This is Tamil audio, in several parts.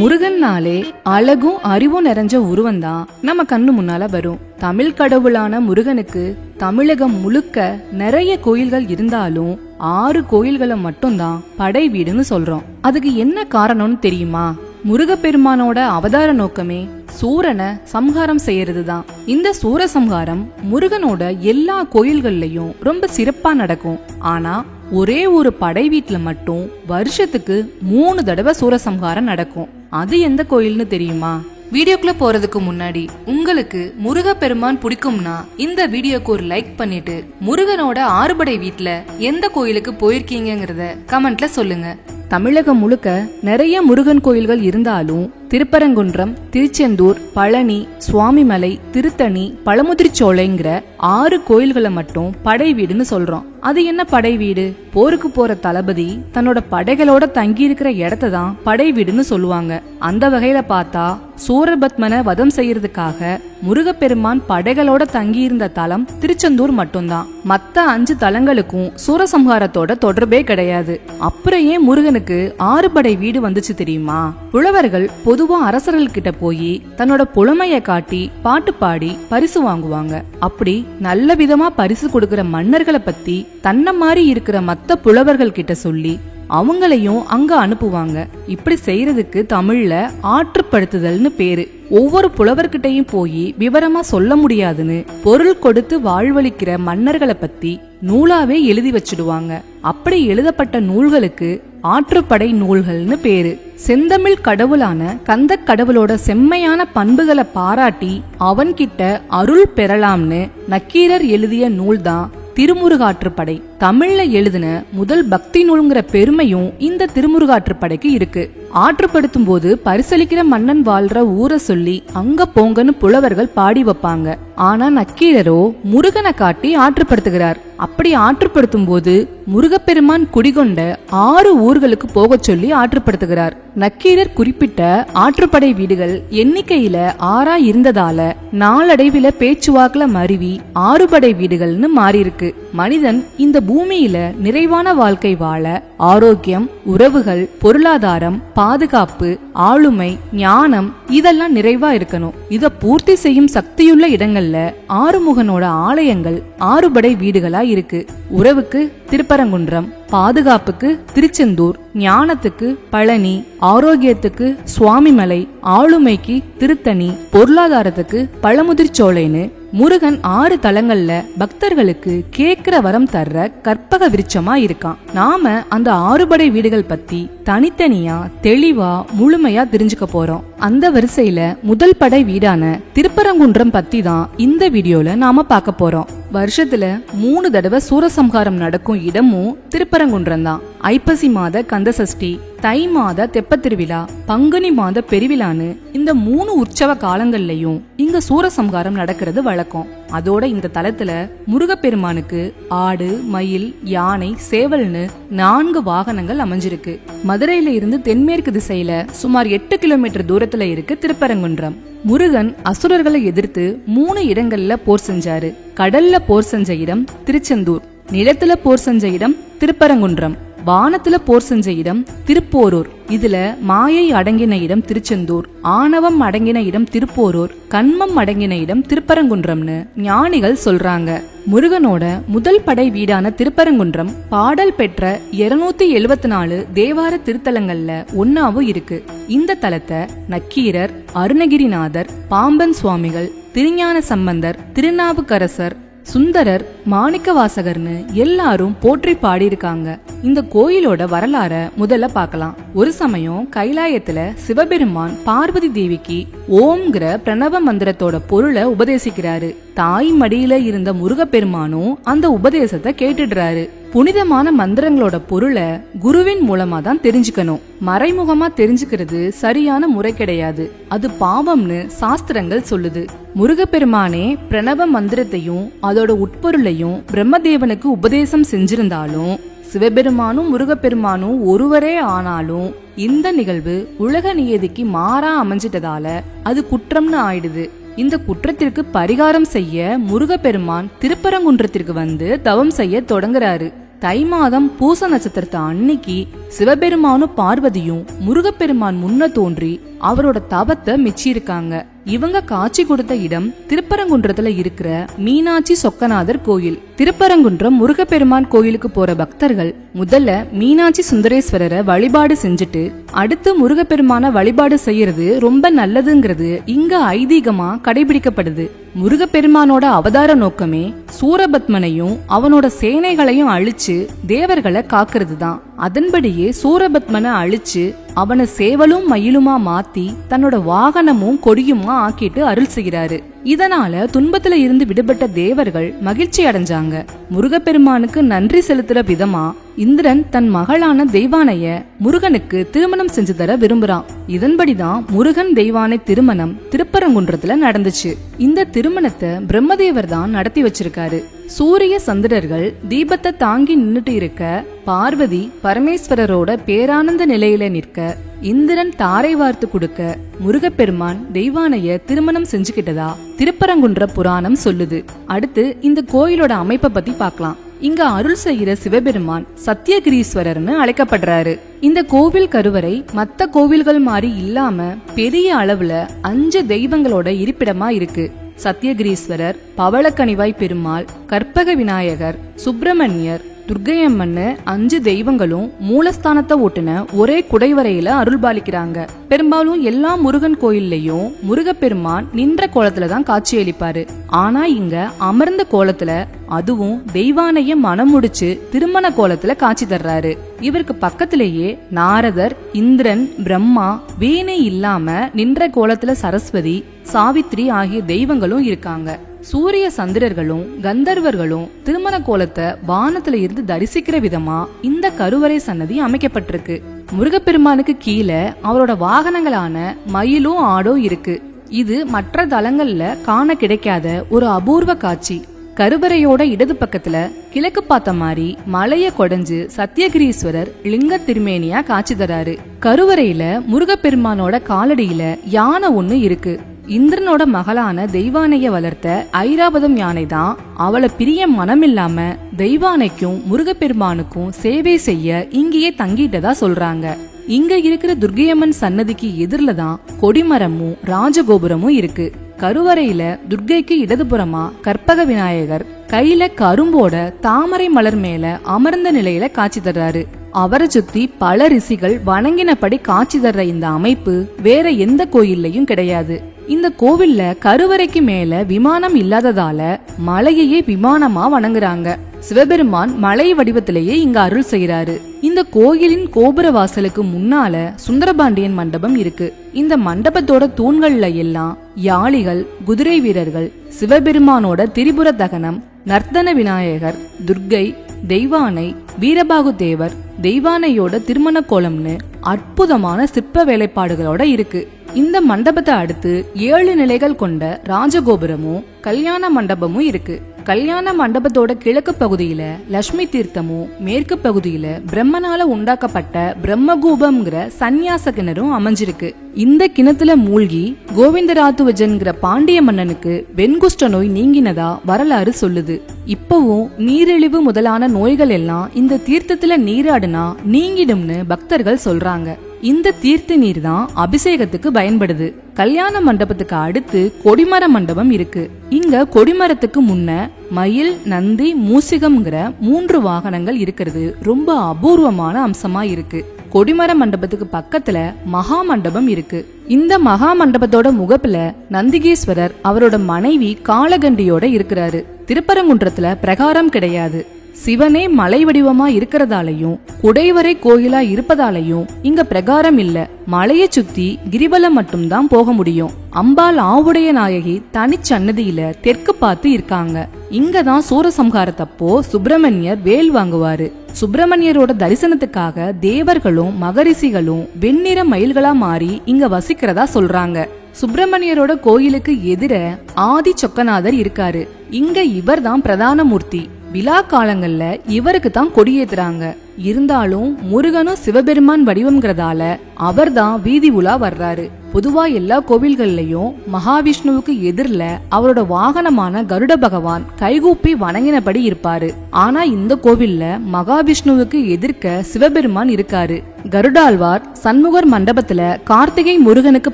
முருகன்னாலே அழகும் அறிவும் நிறைஞ்ச உருவந்தான் நம்ம கண்ணு முன்னால வரும். தமிழ் கடவுளான முருகனுக்கு தமிழகம் முழுக்க நிறைய கோயில்கள் இருந்தாலும் ஆறு கோயில்களை மட்டும்தான் படை வீடுன்னு சொல்றோம். அதுக்கு என்ன காரணம்னு தெரியுமா? முருகப்பெருமானோட அவதார நோக்கமே சூரனை சம்ஹாரம் செய்யறது தான் இந்த சூரசம்ஹாரம் முருகனோட எல்லா கோயில்கள்லயும் ரொம்ப சிறப்பா நடக்கும். ஆனா ஒரே ஒரு படை வீட்டுல மட்டும் வருஷத்துக்கு மூணு தடவை சூரசம்ஹாரம் நடக்கும். அது எந்த கோயில்னு தெரியுமா? வீடியோக்குள்ள போறதுக்கு முன்னாடி உங்களுக்கு முருகப்பெருமான் பிடிக்கும்னா இந்த வீடியோக்கு ஒரு லைக் பண்ணிட்டு முருகனோட ஆறுபடை வீட்டுல எந்த கோயிலுக்கு போயிருக்கீங்கிறத கமெண்ட்ல சொல்லுங்க. தமிழகம் முழுக்க நிறைய முருகன் கோயில்கள் இருந்தாலும் திருப்பரங்குன்றம் திருச்செந்தூர் பழனி சுவாமிமலை திருத்தணி பழமுதிர்ச்சோலைங்கிற ஆறு கோயில்களை மட்டும் படை வீடுன்னு சொல்றோம். அது என்ன படை வீடு? போருக்கு போற தளபதி தன்னோட படைகளோட தங்கி இருக்கிற இடத்த தான் படை வீடுன்னு சொல்லுவாங்க. அந்த வகையில பார்த்தா சூரபத்மனை வதம் செய்யறதுக்காக முருகப்பெருமான் படைகளோட தங்கியிருந்த தலம் திருச்செந்தூர் மட்டும்தான். மத்த அஞ்சு தலங்களுக்கும் சூரசம்ஹாரத்தோட தொடர்பே கிடையாது. அப்புறம் ஏன் முருகனுக்கு ஆறு படை வீடு வந்துச்சு தெரியுமா? புலவர்கள் பொதுவா அரசர்கள் கிட்ட போய் தன்னோட புலமைய காட்டி பாட்டு பாடி பரிசு வாங்குவாங்க. அப்படி நல்ல விதமா பரிசு கொடுக்கிற மன்னர்களை பத்தி தன்ன மாதிரி இருக்கிற மத்த புலவர்கள் கிட்ட சொல்லி அவங்களையும் அங்க அனுப்புவாங்க. இப்படி செய்யறதுக்கு தமிழ்ல ஆற்றுப்படுத்துதல்னு பேரு. ஒவ்வொரு புலவர்கிட்டையும் போய் விவரமா சொல்ல முடியாதுன்னு பொருள் கொடுத்து வாழ்வளிக்கிற மன்னர்களை பத்தி நூலாவே எழுதி வச்சிடுவாங்க. அப்படி எழுதப்பட்ட நூல்களுக்கு ஆற்றுப்படை நூல்கள்னு பேரு. செந்தமிழ் கடவுளான கந்த கடவுளோட செம்மையான பண்புகளை பாராட்டி அவன்கிட்ட அருள் பெறலாம்னு நக்கீரர் எழுதிய நூல்தான் திருமுருகாற்றுப்படை. தமிழ்ல எழுதின முதல் பக்தி நூலுங்கிற பெருமையும் இந்த திருமுருகாற்றுப்படைக்கு இருக்கு. ஆற்றுப்படுத்தும் போது பரிசளிக்கிற மன்னன் வாழ்ற ஊரை சொல்லி அங்க போங்கன்னு புலவர்கள் பாடி வைப்பாங்க. ஆனா நக்கீரரோ முருகனை காட்டி ஆற்றுப்படுத்துகிறார். அப்படி ஆற்றுப்படுத்தும் போது முருகப்பெருமான் குடிகொண்ட ஆறு ஊர்களுக்கு போகச் சொல்லி ஆற்றுப்படுத்துகிறார். நக்கீரர் குறிப்பிட்ட ஆற்றுப்படை வீடுகள் எண்ணிக்கையில ஆறா இருந்ததால நாளடைவில பேச்சுவாக்குல மருவி ஆறுபடை வீடுகள்னு மாறியிருக்கு. மனிதன் இந்த பூமியில நிறைவான வாழ்க்கை வாழ ஆரோக்கியம் உறவுகள் பொருளாதாரம் பாதுகாப்பு ஆளுமை ஞானம் இதெல்லாம் நிறைவா இருக்கணும். இத பூர்த்தி செய்யும் சக்தியுள்ள இடங்கள்ல ஆறுமுகனோட ஆலயங்கள் ஆறுபடை வீடுகளா இருக்கு. உறவுக்கு திருப்பரங்குன்றம் பாதுகாப்புக்கு திருச்செந்தூர் ஞானத்துக்கு பழனி ஆரோக்கியத்துக்கு சுவாமிமலை ஆளுமைக்கு திருத்தணி பொருளாதாரத்துக்கு பழமுதிர்ச்சோலைன்னு முருகன் ஆறு தலங்கள்ல பக்தர்களுக்கு கேக்குற வரம் தர்ற கற்பக விருட்சமா இருக்கான். நாம அந்த ஆறுபடை வீடுகள் பத்தி தனித்தனியா தெளிவா முழுமையா தெரிஞ்சுக்க போறோம். அந்த வரிசையில முதல் படை வீடான திருப்பரங்குன்றம் பத்தி தான் இந்த வீடியோல நாம பார்க்க போறோம். வருஷத்துல மூணு தடவை சூரசம்ஹாரம் நடக்கும் இடமும் திருப்பரங்குன்றம் தான். ஐப்பசி மாத கந்தசஷ்டி தை மாத தெப்பத்திருவிழா பங்குனி மாத பெருவிழான்னு இந்த மூணு உற்சவ காலங்கள்லயும் இங்க சூரசம்ஹாரம் நடக்கிறது வழக்கம். அதோட இந்த தலத்துல முருகப்பெருமானுக்கு ஆடு மயில் யானை சேவல்னு நான்கு வாகனங்கள் அமைஞ்சிருக்கு. மதுரையில இருந்து தென்மேற்கு திசையில சுமார் எட்டு கிலோமீட்டர் தூரத்துல இருக்கு திருப்பரங்குன்றம். முருகன் அசுரர்களை எதிர்த்து மூணு இடங்கள்ல போர் செஞ்சாரு. கடல்ல போர் செஞ்ச இடம் திருச்செந்தூர் நிலத்துல போர் செஞ்ச இடம் திருப்பரங்குன்றம். வானத்துல போர் செஞ்ச இடம் திருப்போரூர். இதுல மாயை அடங்கின இடம் திருச்செந்தூர். ஆணவம் அடங்கின இடம் திருப்போரூர். கண்மம் அடங்கின இடம் திருப்பரங்குன்றம்னு ஞானிகள் சொல்றாங்க. முருகனோட முதல் படை வீடான திருப்பரங்குன்றம் பாடல் பெற்ற இருநூத்தி எழுவத்தி நாலு தேவார திருத்தலங்கள்ல ஒன்னாவும் இருக்கு. இந்த தலத்தை நக்கீரர் அருணகிரிநாதர் பாம்பன் சுவாமிகள் திருஞான சம்பந்தர் திருநாவுக்கரசர் சுந்தரர் மாணிக்கவாசகர்னு எல்லாரும் போற்றி பாடியிருக்காங்க. இந்த கோயிலோட வரலாற முதல்ல பார்க்கலாம். ஒரு சமயம் கைலாயத்துல சிவபெருமான் பார்வதி தேவிக்கு ஓம்ங்கிற பிரணவ மந்திரத்தோட பொருளை உபதேசிக்கிறாரு. தாய் மடியில இருந்த முருகப்பெருமானும் அந்த உபதேசத்தை கேட்டுடுறாரு. புனிதமான மந்திரங்களோட பொருளை குருவின் மூலமா தான் தெரிஞ்சுக்கணும். மறைமுகமா தெரிஞ்சுக்கிறது சரியான முறை கிடையாது. அது பாவம்னு சாஸ்திரங்கள் சொல்லுது. முருகப்பெருமானே பிரணவ மந்திரத்தையும் அதோட உட்பொருளையும் பிரம்மதேவனுக்கு உபதேசம் செஞ்சிருந்தாலும் சிவபெருமானும் முருகப்பெருமானும் ஒருவரே ஆனாலும் இந்த நிகழ்வு உலக நியதிக்கு மாறா அமைஞ்சிட்டதால அது குற்றம்னு ஆயிடுது. இந்த குற்றத்திற்கு பரிகாரம் செய்ய முருகப்பெருமான் திருப்பரங்குன்றத்திற்கு வந்து தவம் செய்ய தொடங்குறாரு. தை மாதம் பூச நட்சத்திரத்தை அன்னைக்கு சிவபெருமானும் பார்வதியும் முருகப்பெருமான் முன்ன தோன்றி அவரோட தவத்தை மிச்சிருக்காங்க இவங்க காட்சி கொடுத்த இடம் திருப்பரங்குன்றத்துல இருக்கிற மீனாட்சி சொக்கநாதர் கோயில். திருப்பரங்குன்றம் முருகப்பெருமான் கோயிலுக்கு போற பக்தர்கள் முதல்ல மீனாட்சி சுந்தரேஸ்வரரை வழிபாடு செஞ்சுட்டு அடுத்து முருகப்பெருமான வழிபாடு செய்யறது ரொம்ப நல்லதுங்கிறது இங்க ஐதீகமா கடைபிடிக்கப்படுது. முருகப்பெருமானோட அவதார நோக்கமே சூரபத்மனையும் அவனோட சேனைகளையும் அழிச்சு தேவர்களை காக்குறது தான் அதன்படியே சூரபத்மனை அழிச்சு அவனை சேவலும் மயிலுமா மாத்தி தன்னோட வாகனமும் கொடியுமா ஆக்கிட்டு அருள் செய்கிறாரு. இதனால துன்பத்துல இருந்து விடுபட்ட தேவர்கள் மகிழ்ச்சி அடைஞ்சாங்க. முருகப்பெருமானுக்கு நன்றி செலுத்துற விதமா இந்திரன் தன் மகளான தெய்வானைய முருகனுக்கு திருமணம் செஞ்சு தர விரும்புறான். இதன்படிதான் முருகன் தெய்வானை திருமணம் திருப்பரங்குன்றத்துல நடந்துச்சு. இந்த திருமணத்தை பிரம்மதேவர் தான் நடத்தி வச்சிருக்காரு. சூரிய சந்திரர்கள் தீபத்தை தாங்கி நின்னுட்டு இருக்க பார்வதி பரமேஸ்வரரோட பேரானந்த நிலையில நிற்க இந்திரன் தாரை வார்த்து கொடுக்க முருகப்பெருமான் தெய்வானைய திருமணம் செஞ்சுக்கிட்டதா திருப்பரங்குன்ற புராணம் சொல்லுது. அடுத்து இந்த கோயிலோட அமைப்பை பத்தி பார்க்கலாம் இங்க அருள் செய்கிற சிவபெருமான் சத்தியகிரீஸ்வரர்னு அழைக்கப்படுறாரு. இந்த கோவில் கருவறை மத்த கோவில்கள் மாதிரி இல்லாம பெரிய அளவுல அஞ்சு தெய்வங்களோட இருப்பிடமா இருக்கு. சத்தியகிரீஸ்வரர் பவளக்கனிவாய் பெருமாள் கற்பக விநாயகர் சுப்பிரமணியர் துர்க்கையம்மன்னு அஞ்சு தெய்வங்களும் மூலஸ்தானத்தை ஓட்டுன ஒரே குடைவரையில அருள்பாலிக்கிறாங்க. பெரும்பாலும் எல்லா முருகன் கோயில்லையும் முருகப்பெருமான் நின்ற கோலத்துல தான் காட்சியளிப்பாரு ஆனா இங்க அமர்ந்த கோலத்துல அதுவும் தெய்வானைய மனம் முடிச்சு திருமண கோலத்துல காட்சி தர்றாரு. இவருக்கு பக்கத்திலேயே நாரதர் இந்திரன் பிரம்மா வீணை இல்லாம நின்ற கோலத்துல சரஸ்வதி சாவித்ரி ஆகிய தெய்வங்களும் இருக்காங்க. சூரிய சந்திரர்களும் கந்தர்வர்களும் திருமண கோலத்தை வானத்துல இருந்து தரிசிக்கிற விதமா இந்த கருவறை சன்னதி அமைக்கப்பட்டிருக்கு. முருகப்பெருமானுக்கு கீழே அவரோட வாகனங்களான மயிலும் ஆடும் இருக்கு. இது மற்ற தலங்கள்ல காண கிடைக்காத ஒரு அபூர்வ காட்சி. கருவறையோட இடது பக்கத்துல கிழக்கு பார்த்த மாதிரி மலைய கொடைஞ்சு சத்தியகிரீஸ்வரர் லிங்க திருமேனியா காட்சி தராரு. கருவறையில முருகப்பெருமானோட காலடியில யானை ஒண்ணு இருக்கு. இந்திரனோட மகளான தெய்வானைய வளர்த்த ஐராவதம் யானை தான் அவளை பிரிய மனமில்லாம தெய்வானைக்கும் முருகப்பெருமானுக்கும் சேவை செய்ய இங்கேயே தங்கிட்டதா சொல்றாங்க. இங்க இருக்கிற துர்கையம்மன் சன்னதிக்கு எதிரில தான் கொடிமரமும் ராஜகோபுரமும் இருக்கு. கருவறையில துர்க்கைக்கு இடதுபுறமா கற்பக விநாயகர் கையில கரும்போட தாமரை மலர் மேல அமர்ந்த நிலையில காட்சி தர்றாரு. அவரை சுத்தி பல ரிஷிகள் வணங்கினபடி காட்சி தர்ற இந்த அமைப்பு வேற எந்த கோயில்லையும் கிடையாது. இந்த கோவில்ல கருவறைக்கு மேல விமானம் இல்லாததால மலையையே விமானமா வணங்குறாங்க. சிவபெருமான் மலை வடிவத்திலேயே இங்க அருள் செய்யறாரு இந்த கோயிலின் கோபுர வாசலுக்கு முன்னால சுந்தரபாண்டியன் மண்டபம் இருக்கு. இந்த மண்டபத்தோட தூண்கள்ல எல்லாம் யாளிகள் குதிரை வீரர்கள் சிவபெருமானோட திரிபுர தகனம் நர்த்தன விநாயகர் துர்க்கை தெய்வானை வீரபாகு தேவர் தெய்வானையோட திருமண கோலம்னு அற்புதமான சிற்ப வேலைப்பாடுகளோட இருக்கு. இந்த மண்டபத்தை அடுத்து ஏழு நிலைகள் கொண்ட ராஜகோபுரமும் கல்யாண மண்டபமும் இருக்கு. கல்யாண மண்டபத்தோட கிழக்கு பகுதியில லட்சுமி தீர்த்தமும் மேற்கு பகுதியில பிரம்மனால உண்டாக்கப்பட்ட பிரம்மகூபம்ங்கிற சந்நியாச கிணறும் அமைஞ்சிருக்கு. இந்த கிணத்துல மூழ்கி கோவிந்தராத்துவஜன்கிற பாண்டிய மன்னனுக்கு வெண்குஷ்ட நோய் நீங்கினதா வரலாறு சொல்லுது. இப்பவும் நீரிழிவு முதலான நோய்கள் எல்லாம் இந்த தீர்த்தத்துல நீராடுனா நீங்கிடும்னு பக்தர்கள் சொல்றாங்க. இந்த தீர்த்த நீர் தான் அபிஷேகத்துக்கு பயன்படுது. கல்யாண மண்டபத்துக்கு அடுத்து கொடிமர மண்டபம் இருக்கு. இங்க கொடிமரத்துக்கு முன்ன மயில் நந்தி மூசிகம்ங்கிற மூன்று வாகனங்கள் இருக்கிறது. ரொம்ப அபூர்வமான அம்சமா இருக்கு. கொடிமர மண்டபத்துக்கு பக்கத்துல மகா மண்டபம் இருக்கு. இந்த மகா மண்டபத்தோட முகப்புல நந்திகேஸ்வரர் அவரோட மனைவி காலகண்டியோட இருக்கிறாரு. திருப்பரங்குன்றத்துல பிரகாரம் கிடையாது. சிவனே மலை வடிவமா இருக்கிறதாலையும் குடைவரை கோயிலா இருப்பதாலையும் இங்க பிரகாரம் இல்ல. மலைய சுத்தி கிரிவலம் மட்டும்தான் போக முடியும். அம்பாள் ஆவுடைய நாயகி தனிச்சன்னதியில தெற்கு பார்த்து இருக்காங்க. இங்கதான் சூரசம்ஹாரத்தப்போ சுப்பிரமணியர் வேல் வாங்குவாரு. சுப்பிரமணியரோட தரிசனத்துக்காக தேவர்களும் மகரிஷிகளும் வெண்ணிற மயில்களா மாறி இங்க வசிக்கிறதா சொல்றாங்க. சுப்பிரமணியரோட கோயிலுக்கு எதிர ஆதி சொக்கநாதர் இருக்காரு. இங்க இவர்தான் பிரதான மூர்த்தி. விழா காலங்களில் இவருக்கு தான் கொடியேத்துறாங்க. இருந்தாலும் முருகனும் சிவபெருமான் வடிவம்ங்கிறதால அவர்தான் வீதி உலா வர்றாரு. பொதுவா எல்லா கோவில்கள்லயும் மகாவிஷ்ணுவுக்கு எதிரில அவரோட வாகனமான கருட பகவான் கைகூப்பி வணங்கினபடி இருப்பாரு. ஆனா இந்த கோவில்ல மகாவிஷ்ணுவுக்கு எதிர்க்க சிவபெருமான் இருக்காரு. கருடாழ்வார் சண்முகர் மண்டபத்துல கார்த்திகை முருகனுக்கு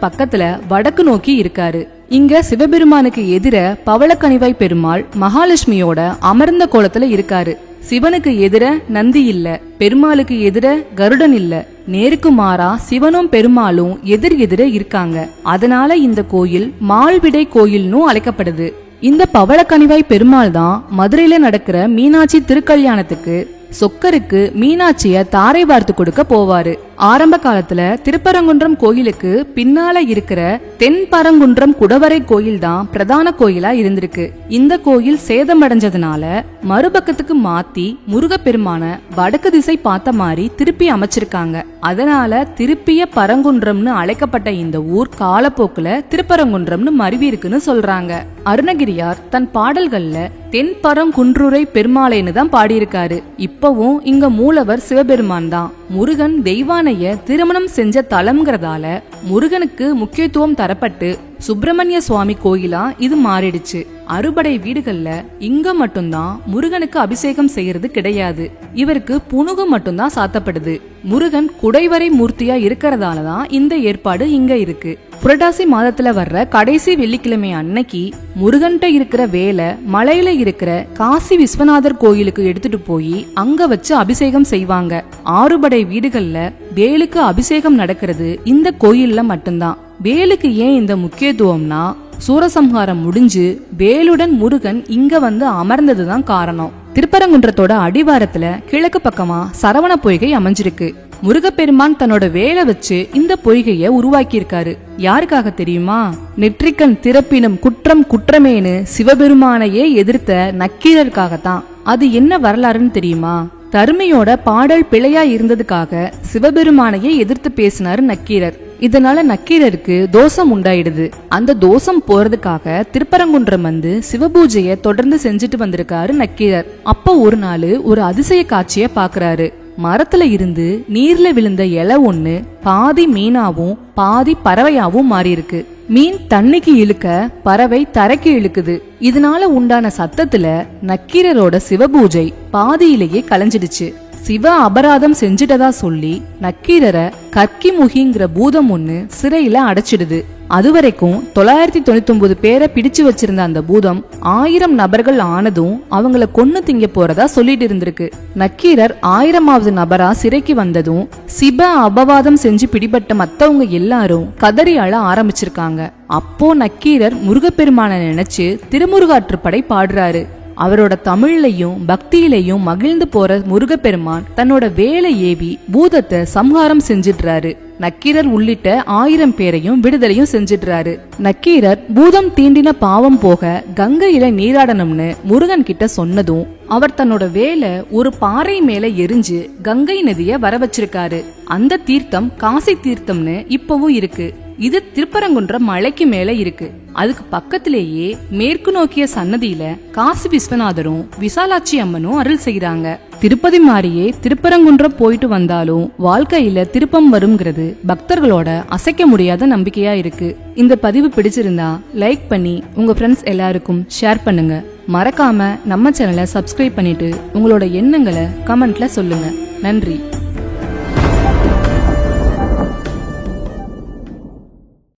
பக்கத்துல வடக்கு நோக்கி இருக்காரு. இங்க சிவபெருமானுக்கு எதிர பவளக்கனிவாய் பெருமாள் மகாலட்சுமியோட அமர்ந்த கோலத்துல இருக்காரு. சிவனுக்கு எதிர நந்தி இல்ல பெருமாளுக்கு எதிர கருடன் இல்ல நேருக்கு மாறா சிவனும் பெருமாளும் எதிர் எதிர இருக்காங்க. அதனால இந்த கோயில் மால்விடை கோயில்னு அழைக்கப்படுது. இந்த பவளக்கனிவாய் பெருமாள் தான் மதுரையில நடக்கிற மீனாட்சி திருக்கல்யாணத்துக்கு சொக்கருக்கு மீனாட்சிய தாரை பார்த்து கொடுக்க போவாரு. ஆரம்ப காலத்துல திருப்பரங்குன்றம் கோயிலுக்கு பின்னால இருக்கிற தென் பரங்குன்றம் குடவரை கோயில் தான் பிரதான கோயிலா இருந்திருக்கு. இந்த கோயில் சேதமடைஞ்சதுனால மறுபக்கத்துக்கு மாத்தி முருகப்பெருமான வடக்கு திசை பார்த்த மாதிரி திருப்பி அமைச்சிருக்காங்க. அதனால திருப்பிய பரங்குன்றம்னு அழைக்கப்பட்ட இந்த ஊர் காலப்போக்குல திருப்பரங்குன்றம்னு மருவி இருக்குன்னு சொல்றாங்க. அருணகிரியார் தன் பாடல்கள்ல தென்பரங்குன்றுரை பெருமாளைன்னு தான் பாடியிருக்காரு. இப்பவும் இங்க மூலவர் சிவபெருமான் தான். முருகன் தெய்வானைய திருமணம் செஞ்ச தலம்ங்கிறதால முருகனுக்கு முக்கியத்துவம் தரப்பட்டு சுப்பிரமணிய சுவாமி கோயிலா இது மாறிடுச்சு. அறுபடை வீடுகள்ல இங்க மட்டும்தான் முருகனுக்கு அபிஷேகம் செய்யறது கிடையாது. இவருக்கு புனுகு மட்டும்தான் சாத்தப்படுது. முருகன் குடைவரை மூர்த்தியா இருக்கிறதால தான் இந்த ஏற்பாடு இங்க இருக்கு. புரட்டாசி மாதத்துல வர்ற கடைசி வெள்ளிக்கிழமை அன்னைக்கு முருகன்ட்ட இருக்கிற வேலை மலையில இருக்கிற காசி விஸ்வநாதர் கோயிலுக்கு எடுத்துட்டு போய் அங்க வச்சு அபிஷேகம் செய்வாங்க. ஆறுபடை வீடுகள்ல வேலுக்கு அபிஷேகம் நடக்கிறது இந்த கோயில்ல மட்டும்தான். வேலுக்கு ஏன் இந்த முக்கியத்துவம்னா சூரசம்ஹாரம் முடிஞ்சு வேலுடன் முருகன் இங்க வந்து அமர்ந்ததுதான் காரணம். திருப்பரங்குன்றத்தோட அடிவாரத்துல கிழக்கு பக்கமா சரவண பொய்கை அமைஞ்சிருக்கு. முருகப்பெருமான் தன்னோட வேலை வச்சு இந்த பொய்கைய உருவாக்கியிருக்காரு. யாருக்காக தெரியுமா? நெற்றிக்கண் திறப்பினும் குற்றம் குற்றமேனு சிவபெருமானையே எதிர்த்த நக்கீரருக்காகத்தான் அது என்ன வரலாறுன்னு தெரியுமா? தருமையோட பாடல் பிழையா இருந்ததுக்காக சிவபெருமானையே எதிர்த்து பேசினாரு நக்கீரர். இதனால நக்கீரருக்கு தோஷம் உண்டாயிடுது. அந்த தோஷம் போறதுக்காக திருப்பரங்குன்றம் வந்து சிவபூஜைய தொடர்ந்து செஞ்சுட்டு வந்திருக்காரு நக்கீரர். அப்ப ஒரு நாள் ஒரு அதிசய காட்சிய பாக்குறாரு. மரத்துல இருந்து நீர்ல விழுந்த இலை ஒண்ணு பாதி மீனாவும் பாதி பறவையாவும் மாறி இருக்கு மீன் தண்ணிக்கு இழுக்க பறவை தரைக்கு இழுக்குது. இதனால உண்டான சத்தத்துல நக்கீரரோட சிவபூஜை பாதியிலேயே கலைஞ்சிடுச்சு. சிவ அபராதம் செஞ்சிட்டதா சொல்லி நக்கீரரை கற்கிமுகிங்கிற பூதம் ஒண்ணு சிறையில அடைச்சிடுது. அதுவரைக்கும் தொள்ளாயிரத்தி தொண்ணூத்தி பேரை பிடிச்சு வச்சிருந்த அந்த பூதம் ஆயிரம் நபர்கள் ஆனதும் அவங்கள கொன்னு திங்க போறதா சொல்லிட்டு இருந்திருக்கு. நக்கீரர் ஆயிரமாவது நபரா சிறைக்கு வந்ததும் சிப அபவாதம் செஞ்சு பிடிபட்ட மத்தவங்க எல்லாரும் கதறி அழ ஆரம்பிச்சிருக்காங்க. அப்போ நக்கீரர் முருகப்பெருமான நினைச்சு திருமுருகாற்றுப்படை பாடுறாரு. அவரோட தமிழ்லையும் பக்தியிலையும் மகிழ்ந்து போற முருகப்பெருமான் தன்னோட வேலை ஏவி பூதத்தை சம்ஹாரம் செஞ்சிடுறாரு. நக்கீரர் உள்ளிட்ட ஆயிரம் பேரையும் விடுதலையும் செஞ்சிடுறாரு. நக்கீரர் பூதம் தீண்டின பாவம் போக கங்கையில நீராடணும்னு முருகன் கிட்ட சொன்னதும் அவர் தன்னோட வேலை ஒரு பாறை மேல எரிஞ்சு கங்கை நதிய வர வச்சிருக்காரு. அந்த தீர்த்தம் காசி தீர்த்தம்னு இப்பவும் இருக்கு. இது திருப்பரங்குன்றம் மலைக்கு மேல இருக்கு. அதுக்கு பக்கத்திலேயே மேற்கு நோக்கிய சன்னதியில காசி விஸ்வநாதரும் விசாலாட்சி அம்மனும் அருள் செய்கிறாங்க திருப்பதி மாதிரியே திருப்பரங்குன்றம் போயிட்டு வந்தாலும் வாழ்க்கையில திருப்பம் வருங்கிறது பக்தர்களோட அசைக்க முடியாத நம்பிக்கையா இருக்கு. இந்த பதிவு பிடிச்சிருந்தா லைக் பண்ணி உங்க ஃப்ரெண்ட்ஸ் எல்லாருக்கும் ஷேர் பண்ணுங்க. மறக்காம நம்ம சேனலை சப்ஸ்கிரைப் பண்ணிட்டு உங்களோட எண்ணங்களை கமெண்ட்ல சொல்லுங்க. நன்றி.